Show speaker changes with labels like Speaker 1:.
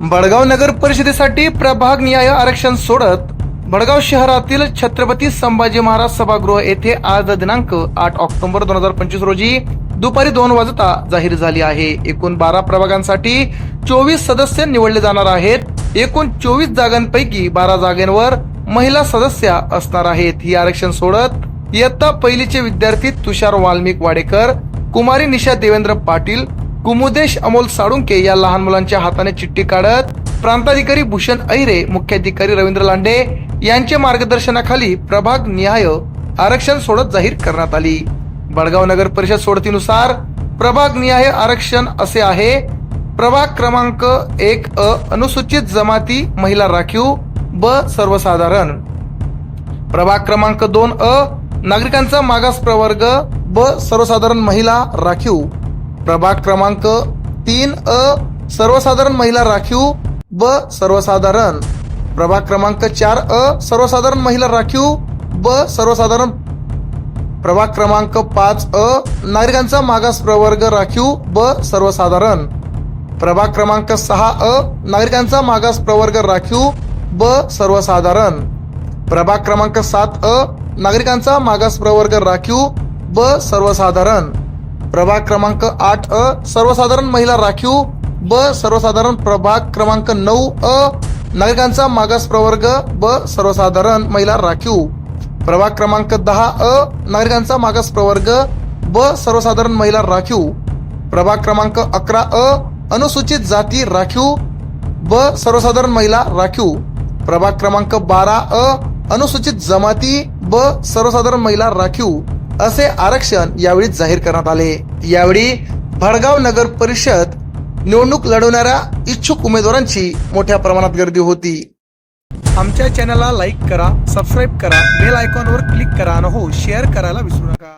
Speaker 1: बडगाव नगर परिषदेसाठी प्रभाग निहाय आरक्षण सोडत बडगाव शहरातील छत्रपती संभाजी महाराज सभागृह येथे आज दिनांक आठ ऑक्टोबर दोन हजार पंचवीस रोजी दुपारी दोन वाजता जाहीर झाली आहे. एकूण बारा प्रभागांसाठी चोवीस सदस्य निवडले जाणार आहेत. एकूण चोवीस जागांपैकी बारा जागांवर महिला सदस्या असणार आहेत. ही आरक्षण सोडत इयत्ता पहिलीचे विद्यार्थी तुषार वाल्मिक वाडेकर कुमारी निशा देवेंद्र पाटील कुमुदेश अमोल साळुंके या लहान मुलांच्या हाताने चिठ्ठी काढत प्रांताधिकारी भूषण अहिरे मुख्याधिकारी रवींद्र लांडे यांच्या मार्गदर्शनाखाली प्रभाग निहाय आरक्षण सोडत जाहीर करण्यात आली. बडगाव नगर परिषद सोडतीनुसार प्रभाग निहाय आरक्षण असे आहे. प्रभाग क्रमांक एक अ अनुसूचित जमाती महिला राखीव ब सर्वसाधारण. प्रभाग क्रमांक दोन अ नागरिकांचा मागास प्रवर्ग ब सर्वसाधारण महिला राखीव. प्रभाग क्रमांक तीन अ सर्वसाधारण महिला राखीव ब सर्वसाधारण. प्रभाग क्रमांक चार अ सर्वसाधारण महिला राखीव ब सर्वसाधारण. प्रभाग क्रमांक पाच अ नागरिकांचा मागास प्रवर्ग राखीव ब सर्वसाधारण. प्रभाग क्रमांक सहा अ नागरिकांचा मागास प्रवर्ग राखीव ब सर्वसाधारण. प्रभाग क्रमांक सात अ नागरिकांचा मागास प्रवर्ग राखीव ब सर्वसाधारण. प्रभाग क्रमांक आठ अ सर्वसाधारण महिला राखीव ब सर्वसाधारण प्रभाग क्रमांक नऊ अ नागरिकांचा मागास प्रवर्ग ब सर्वसाधारण महिला राखीव. प्रभाग क्रमांक दहा अ नागरिकांचा मागास प्रवर्ग ब सर्वसाधारण महिला राखीव. प्रभाग क्रमांक अकरा अ अनुसूचित जाती राखीव ब सर्वसाधारण महिला राखीव. प्रभाग क्रमांक बारा अ अनुसूचित जमाती ब सर्वसाधारण महिला राखीव. असे आरक्षण यावेळी जाहीर करण्यात आले. यावेळी भडगाव नगर परिषद निवडणूक लढवणाऱ्या इच्छुक उमेदवारांची मोठ्या प्रमाणात गर्दी होती. आमच्या चॅनलला लाईक करा सबस्क्राईब करा बेल आयकॉनवर क्लिक करा आणि हो शेअर करायला विसरू नका.